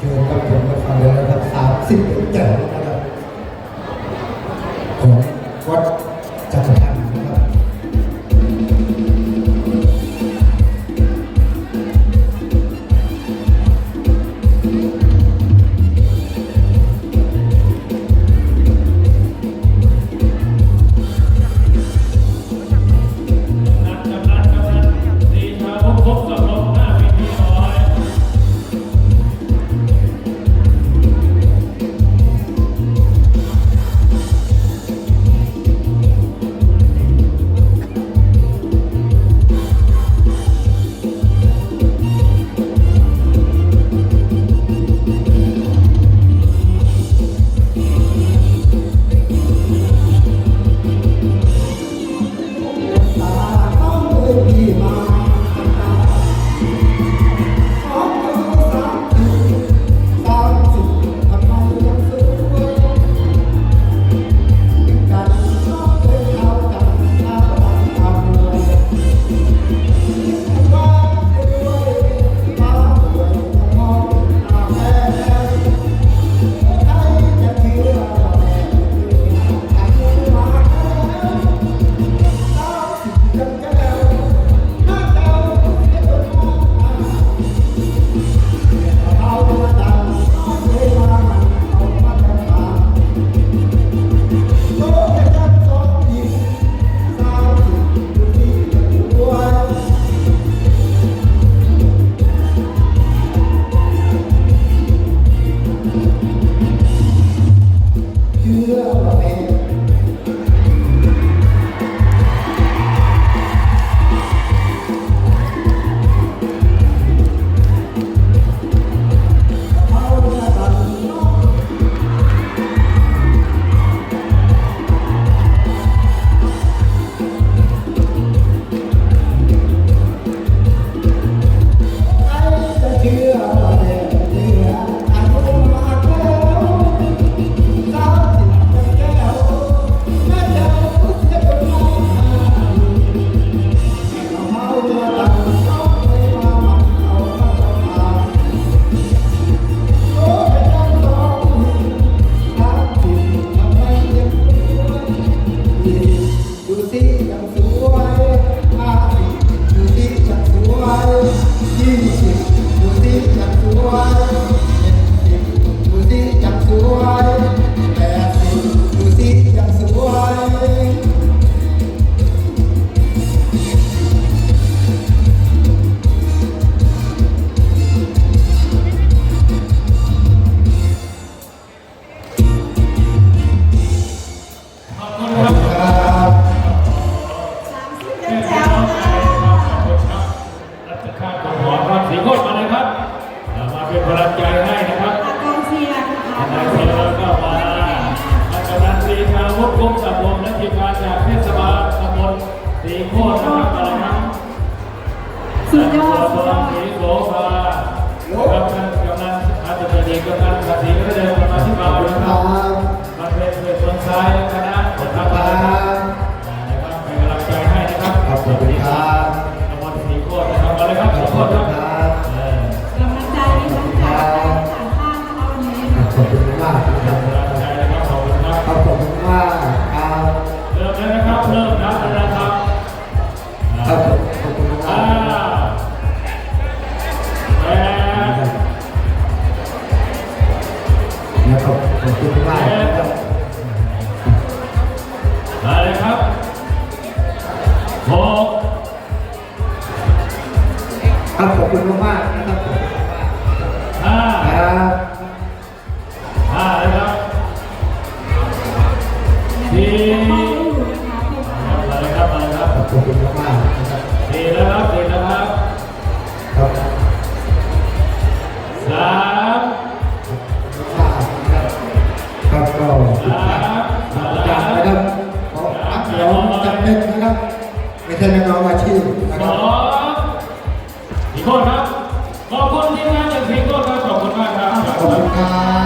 เชิญรับชมรับฟังเลยนะครับสามสิบเจ็ด เสีชาวพุทธกุมสับลมและทีมงานจากเทศบาลตำบลสีโคตรนะครับอะไรครับสุดยอดสุดยอดสีโสภาครับท่านกำนันอาจจะเป็นเอกกำนันภาษีก็เดินมาที่เบานะคครับมาเป็นเป็นคนซ้ายคณะคนทำคอะรัไรครับบนะครับเป็นกำลังใจให้นะครับขอบคุณครับตำบลสีโคตรนะครับมาเลยครับขอบคุณครับกำลังใจมีทั้งใจจากข้างนะคะวันนี้ขอบคุณมากครับ อบคุณครับขอบคุณมากครับเริ่มแล้วนะครับ เริ่มนับแล้วนะครับครับขอบคุณมากแปดนะครับขอบคุณมากครับมาเลยครับหกครับขอบคุณมากนะครับ ขอบคุณมากนะครับสี่แล้วครับสี่แล้วครับครับสามครับก็สายอาจารย์นะครับขอพักเดี๋ยวจำเป็นนะครับ ไม่ใช่นักร้องอาชีพนะครับงอีกคนครับขอบคุณทีมงานจากสีโก้ครับขอบคุณมากครับขอบคุณครับ